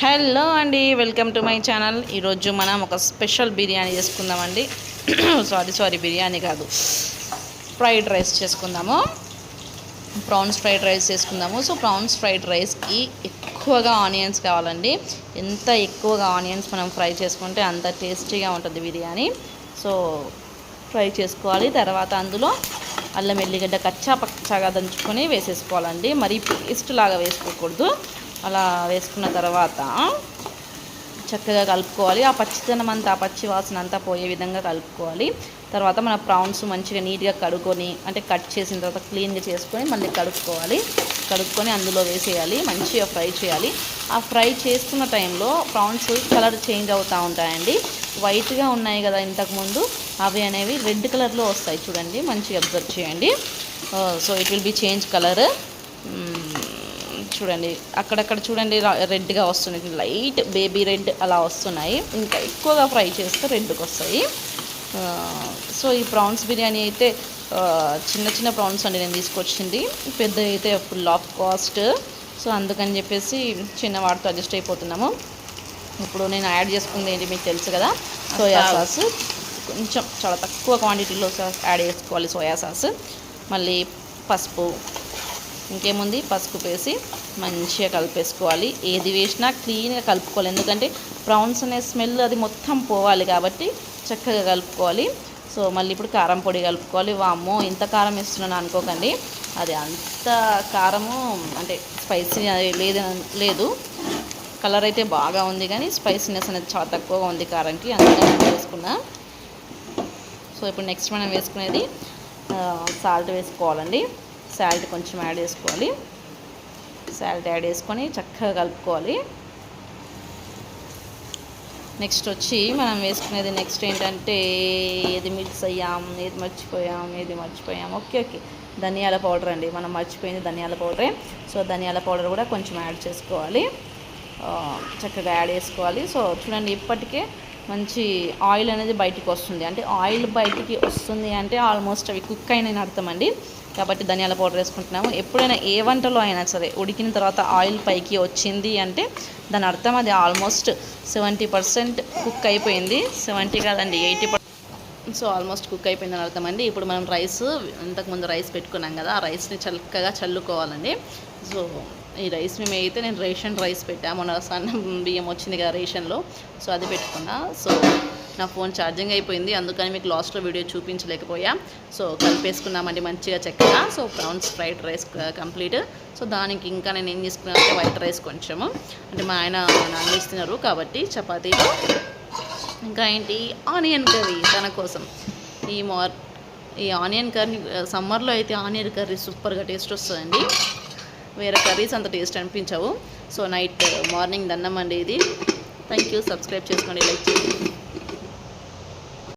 Hello అండి welcome to my channel. ఈరోజు మనం ఒక స్పెషల్ బిర్యానీ చేసుకుందామండి. సారీ సారీ బిర్యానీ కాదు. ఫ్రైడ్ రైస్ చేసుకుందాము. ప్రాన్స్ ఫ్రైడ్ రైస్ చేసుకుందాము. సో ప్రాన్స్ ఫ్రైడ్ రైస్కి ఎక్కువగా ఆనియన్స్ కావాలండి. ఎంత ఎక్కువగా ఆనియన్స్ మనం ఫ్రై చేసుకుంటే అంత టేస్టీగా ఉంటుంది బిర్యానీ. సో ఫ్రై చేసుకోవాలి. తర్వాత అందులో అల్లం ఎల్లిగడ్డ కచ్చా పచ్చాగా దంచుకొని వేసేసుకోవాలండి. మరీ పేస్ట్ లాగా వేసుకోకూడదు. అలా వేసుకున్న తర్వాత చక్కగా కలుపుకోవాలి. ఆ పచ్చితనం అంతా ఆ పచ్చి వాసన అంతా పోయే విధంగా కలుపుకోవాలి. తర్వాత మన ప్రాన్స్ మంచిగా నీట్గా కడుక్కొని అంటే కట్ చేసిన తర్వాత క్లీన్గా చేసుకొని మళ్ళీ కడుక్కోవాలి. కడుక్కొని అందులో వేసేయాలి. మంచిగా ఫ్రై చేయాలి. ఆ ఫ్రై చేస్తున్న టైంలో ప్రాన్స్ కలర్ చేంజ్ అవుతూ ఉంటాయండి. వైట్గా ఉన్నాయి కదా ఇంతకుముందు అవి అనేవి రెడ్ కలర్లో వస్తాయి చూడండి. మంచిగా అబ్జర్వ్ చేయండి. So it will be change colour. చూడండి అక్కడక్కడ చూడండి రెడ్గా వస్తుంది లైట్ బేబీ రెడ్ అలా వస్తున్నాయి. ఇంకా ఎక్కువగా ఫ్రై చేస్తే రెడ్కి వస్తాయి. సో ఈ ప్రాన్స్ బిర్యానీ అయితే చిన్న చిన్న ప్రాన్స్ అండి నేను తీసుకొచ్చింది. పెద్ద అయితే ఫుల్ ఆఫ్ కాస్ట్. సో అందుకని చెప్పేసి చిన్న వాటితో అడ్జస్ట్ అయిపోతున్నాము. ఇప్పుడు నేను యాడ్ చేసుకుంది ఏంటి మీకు తెలుసు కదా సోయా సాస్. కొంచెం చాలా తక్కువ క్వాంటిటీలో యాడ్ చేసుకోవాలి సోయా సాస్. మళ్ళీ పసుపు ఇంకేముంది? పసుపు వేసి మంచిగా కలిపేసుకోవాలి. ఏది వేసినా క్లీన్గా కలుపుకోవాలి. ఎందుకంటే ప్రాన్స్ అనే స్మెల్ అది మొత్తం పోవాలి కాబట్టి చక్కగా కలుపుకోవాలి. సో మళ్ళీ ఇప్పుడు కారం పొడి కలుపుకోవాలి. వామ్మో ఇంత కారం ఇస్తున్నాను అనుకోకండి. అది అంత కారము అంటే స్పైసీ లేదు లేదు. కలర్ అయితే బాగా ఉంది కానీ స్పైసీనెస్ అనేది చాలా తక్కువగా ఉంది కారంకి. అందుకని వేసుకున్నా. సో ఇప్పుడు నెక్స్ట్ మనం వేసుకునేది సాల్ట్ వేసుకోవాలండి. సాల్ట్ కొంచెం యాడ్ చేసుకోవాలి. సాల్ట్ యాడ్ చేసుకొని చక్కగా కలుపుకోవాలి. నెక్స్ట్ వచ్చి మనం వేసుకునేది నెక్స్ట్ ఏంటంటే ఏది మిక్స్ అయ్యాం ఏది మర్చిపోయాం ఏది మర్చిపోయాం. Okay okay. ధనియాల పౌడర్ అండి. మనం మర్చిపోయింది ధనియాల పౌడరే. సో ధనియాల పౌడర్ కూడా కొంచెం యాడ్ చేసుకోవాలి. చక్కగా యాడ్ చేసుకోవాలి. సో చూడండి ఇప్పటికే మంచి ఆయిల్ అనేది బయటికి వస్తుంది. అంటే ఆయిల్ బయటికి వస్తుంది అంటే ఆల్మోస్ట్ అవి కుక్ అయిన అర్థం అండి కాబట్టి ధనియాల పౌడర్ వేసుకుంటున్నాము. ఎప్పుడైనా ఏ వంటలో అయినా సరే ఉడికిన తర్వాత ఆయిల్ పైకి వచ్చింది అంటే దాని అర్థం అది ఆల్మోస్ట్ సెవెంటీ పర్సెంట్ కుక్ అయిపోయింది. సెవెంటీ కాదండి ఎయిటీ సో ఆల్మోస్ట్ కుక్ అయిపోయిందని అర్థం అండి ఇప్పుడు మనం రైస్ ఇంతకుముందు రైస్ పెట్టుకున్నాం కదా ఆ రైస్ని చక్కగా చల్లుకోవాలండి. సో ఈ రైస్ మేము అయితే నేను రేషన్ రైస్ పెట్టాము. మొన్న సన్న బియ్యం వచ్చింది కదా రేషన్లో. సో అది పెట్టుకున్నా. సో నా ఫోన్ ఛార్జింగ్ అయిపోయింది. అందుకని మీకు లాస్ట్లో వీడియో చూపించలేకపోయా. సో కలిపేసుకున్నామండి మంచిగా చక్కగా. So prawns fried rice complete. So దానికి ఇంకా నేను ఏం తీసుకున్నాను అంటే వైట్ రైస్ కొంచెము. అంటే మా ఆయన నాన్ వెజ్ తినరు కాబట్టి చపాతీలో ఇంకా ఏంటి? ఆనియన్ కర్రీ తన కోసం. ఈ మార్ ఈ ఆనియన్ కర్రీ సమ్మర్లో అయితే ఆనియన్ కర్రీ సూపర్గా టేస్ట్ వస్తుందండి. వేరే కర్రీస్ అంత టేస్ట్ అనిపించవు. సో నైట్ మార్నింగ్ దన్నం అండి ఇది. థ్యాంక్ యూ సబ్స్క్రైబ్ చేసుకోండి లైక్ చేయండి.